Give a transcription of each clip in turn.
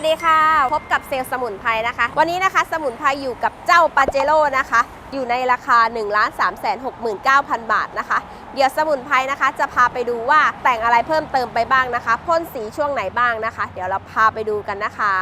วัสดีค่ะ พบกับเซลสมุนไพรนะคะ วันนี้นะคะ สมุนไพรอยู่กับเจ้าปาเจโร่นะคะ อยู่ในราคา 1 3 6 9 0 0 0 บาทนะคะ เดี๋ยวสมุนไพรนะคะ จะพาไปดูว่าแต่งอะไรเพิ่มเติมไปบ้างนะคะ พ่นสีช่วงไหนบ้างนะคะ เดี๋ยวเราพาไปดูกันนะคะ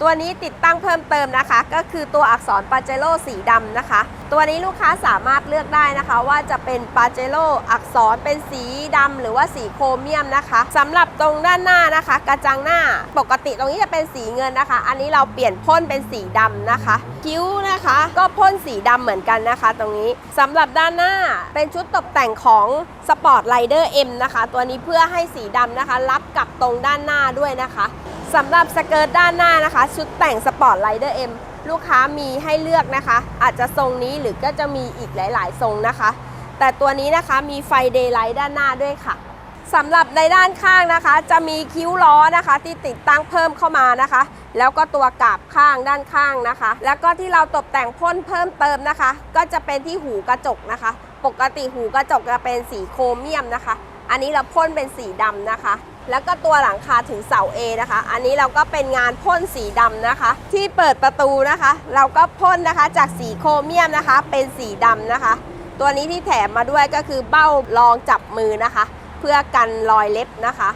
ตัวนี้ติดตั้งเพิ่มเติมนะคะ ก็คือตัวอักษรปาเจโร่สีดำนะคะ ตัวนี้ลูกค้าสามารถเลือกได้นะคะ ว่าจะเป็นปาเจโร่อักษรเป็นสีดำหรือว่าสีโครเมียมนะคะสำหรับตรงด้านหน้านะคะ กระจังหน้าปกติตรงนี้จะเป็นสีเงินนะคะ อันนี้เราเปลี่ยนพ่นเป็นสีดำนะคะ คิ้วนะคะ ก็พ่นสีดำเหมือนกันนะคะตรงนี้สำหรับด้านหน้าเป็นชุดตกแต่งของสปอร์ตไรเดอร์ M นะคะ ตัวนี้เพื่อให้สีดำนะคะ รับกับตรงด้านหน้าด้วยนะคะสำหรับสเกิร์ตด้านหน้านะคะ ชุดแต่งสปอร์ตไรเดอร์ M ลูกค้ามีให้เลือกนะคะ อาจจะทรงนี้หรือก็จะมีอีกหลาย ๆ ทรงนะคะ แต่ตัวนี้นะคะมีไฟเดย์ไลท์ด้านหน้าด้วยค่ะ สำหรับในด้านข้างนะคะ จะมีคิ้วล้อนะคะ ที่ติดตั้งเพิ่มเข้ามานะคะ แล้วก็ตัวกาบข้างด้านข้างนะคะ แล้วก็ที่เราตกแต่งพ่นเพิ่มเติมนะคะ ก็จะเป็นที่หูกระจกนะคะ ปกติหูกระจกจะเป็นสีโครเมียมนะคะ อันนี้เราพ่นเป็นสีดำนะคะ แล้วก็ตัวหลังคาถึงเสา A นะคะ อันนี้เราก็เป็นงานพ่นสีดำนะคะ ที่เปิดประตูนะคะ เราก็พ่นนะคะจากสีโครเมียมนะคะ เป็นสีดำนะคะ ตัวนี้ที่แถมมาด้วยก็คือเบ้ารองจับมือนะคะ พื่อกันรอยเล็บนะคะ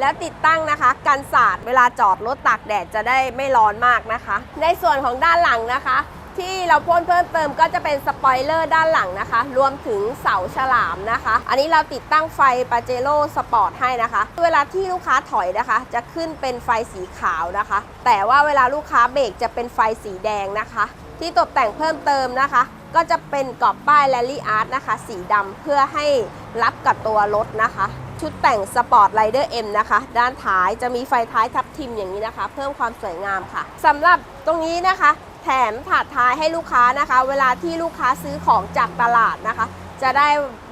แล้วติดตั้งนะคะกันสาดเวลาจอดรถตากแดดจะได้ไม่ร้อนมากนะคะ ในส่วนของด้านหลังนะคะ ที่เราพ่นเพิ่มเติมก็จะเป็นสปอยเลอร์ด้านหลังนะคะ รวมถึงเสาฉลามนะคะ อันนี้เราติดตั้งไฟปาเจโร่สปอร์ตให้นะคะ เวลาที่ลูกค้าถอยนะคะ จะขึ้นเป็นไฟสีขาวนะคะ แต่ว่าเวลาลูกค้าเบรกจะเป็นไฟสีแดงนะคะ ที่ตกแต่งเพิ่มเติมนะคะ ก็จะเป็นกรอบป้ายแรลลี่อาร์ตนะคะ สีดำเพื่อให้รับกับตัวรถนะคะ ชุดแต่งสปอร์ตไรเดอร์ M นะคะ ด้านท้ายจะมีไฟท้ายทับทิมอย่างนี้นะคะ เพิ่มความสวยงามค่ะสำหรับตรงนี้นะคะ แถมถาดท้ายให้ลูกค้านะคะ เวลาที่ลูกค้าซื้อของจากตลาดนะคะ จะได้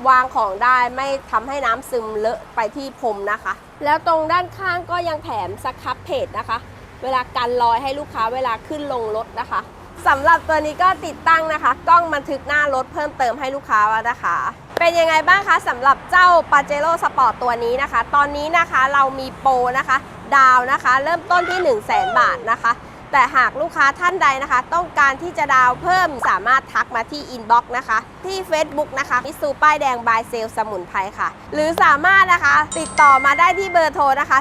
วางของได้ไม่ทำให้น้ำซึมเลอะไปที่พรมนะคะ แล้วตรงด้านข้างก็ยังแถมสครับเพจนะคะ เวลากันรอยให้ลูกค้าเวลาขึ้นลงรถนะคะ สำหรับตัวนี้ก็ติดตั้งนะคะ กล้องบันทึกหน้ารถเพิ่มเติมให้ลูกค้าแล้วนะคะ เป็นยังไงบ้างคะสำหรับเจ้า p a j e r o Sport ตัวนี้นะคะ ตอนนี้นะคะเรามีโปรนะคะ ดาวนะคะ เริ่มต้นที่ 1 0 0 0 0แบาทนะคะ แต่หากลูกค้าท่านใดนะคะ ต้องการที่จะดาวเพิ่มสามารถทักมาที่อินบ็อกซ์นะคะ ที่ Facebook นะคะมิสูป้ายแดงบายเซลสมุนไพรค่ะ หรือสามารถนะคะ ติดต่อมาได้ที่เบอร์โทรนะคะ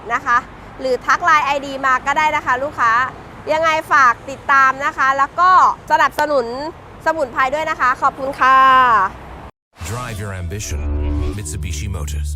0859382887 นะคะ หรือทักไลน์ ID มาก็ได้นะคะ ลูกค้า ยังไงฝากติดตามนะคะ แล้วก็สนับสนุนสมุนไพรด้วยนะคะ ขอบคุณค่ะ Drive your ambition. Mitsubishi Motors.